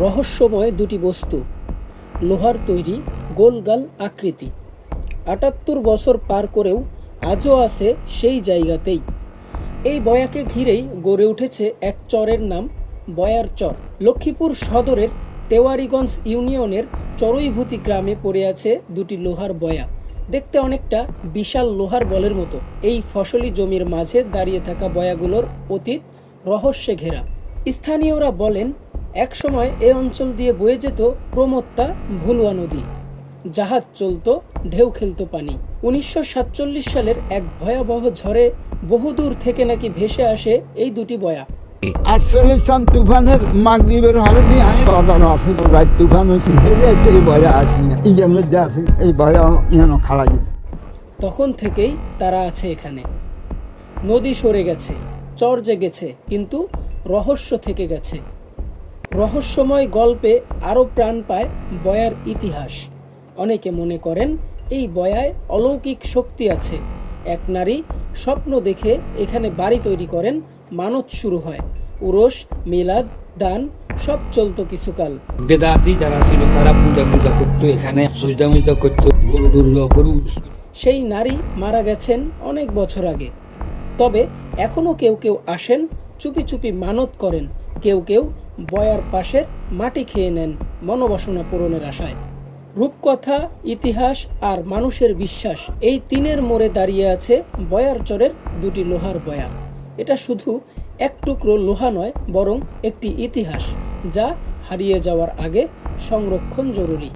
রহস্যময় দুটি বস্তু, লোহার তৈরি গোলগাল আকৃতি। আটাত্তর বছর পার করেও আজও আছে সেই জায়গাতেই। এই বয়াকে ঘিরেই গড়ে উঠেছে এক চরের নাম, বয়ার চর। লক্ষ্মীপুর সদরের তেওয়ারিগঞ্জ ইউনিয়নের চরৈভূতি গ্রামে পড়ে আছে দুটি লোহার বয়া। দেখতে অনেকটা বিশাল লোহার বলের মতো। এই ফসলি জমির মাঝে দাঁড়িয়ে থাকা বয়াগুলোর অতীত রহস্যে ঘেরা। স্থানীয়রা বলেন একসময় এ অঞ্চল দিয়ে বয়ে যেত প্রমত্তা ভুলুয়া নদী। জাহাজ চলতো ঢেউ খেলতো পানি। উনিশশো সাতচল্লিশ সালের এক ভয়াবহ ঝড়ে বহুদূর থেকে নাকি ভেসে আসে এই দুটি বয়া। আটচল্লিশ সন তুফানের মাগরীবের হারে দিয়ে আমি বাজার আছে রাত তুফান হয়েছে এই বয়া আসি না ইয়ের মধ্যে আছে এই বয়া ইয়ানো খাড়া গেছে। তখন থেকেই তারা আছে এখানে। নদী সরে গেছে চর জেগেছে কিন্তু রহস্য থেকে গেছে। রহস্যময় গল্পে আরও প্রাণ পায় বয়ার ইতিহাস। অনেকে মনে করেন এই বয়ায় অলৌকিক শক্তি আছে। এক নারী স্বপ্ন দেখে এখানে বাড়ি তৈরি করেন মানত শুরু হয়। উরস মিলাদ দান সব চলতো কিছুকাল। বেদাতি যারা ছিল তারা পূজা পূজা করতো এখানে করতো গরু গরু। সেই নারী মারা গেছেন অনেক বছর আগে। তবে এখনও কেউ কেউ আসেন চুপি চুপি মানত করেন। কেউ কেউ বয়ার পাশের মাটি খেয়ে নেন মনোবাসনা পূরণের আশায়। রূপকথা, ইতিহাস আর মানুষের বিশ্বাস এই তিনের মোড়ে দাঁড়িয়ে আছে বয়ার চরের দুটি লোহার বয়া। এটা শুধু এক টুকরো লোহা নয়, বরং একটি ইতিহাস যা হারিয়ে যাওয়ার আগে সংরক্ষণ জরুরি।